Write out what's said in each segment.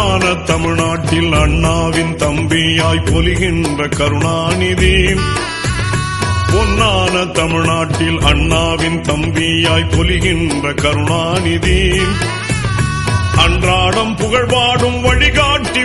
பொன்னான தமிழ்நாட்டில் அண்ணாவின் தம்பியாய் பொலிகின்ற கருணாநிதி. பொன்னான தமிழ்நாட்டில் அண்ணாவின் தம்பியாய் பொலிகின்ற கருணாநிதி. அன்றாடம் புகழ்பாடும் வழிகாட்டி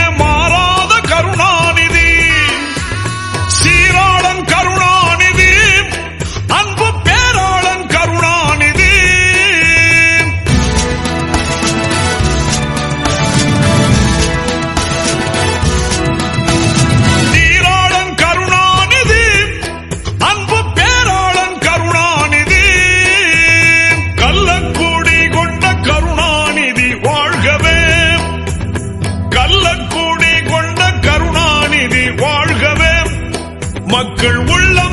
மக்கள் உள்ளம்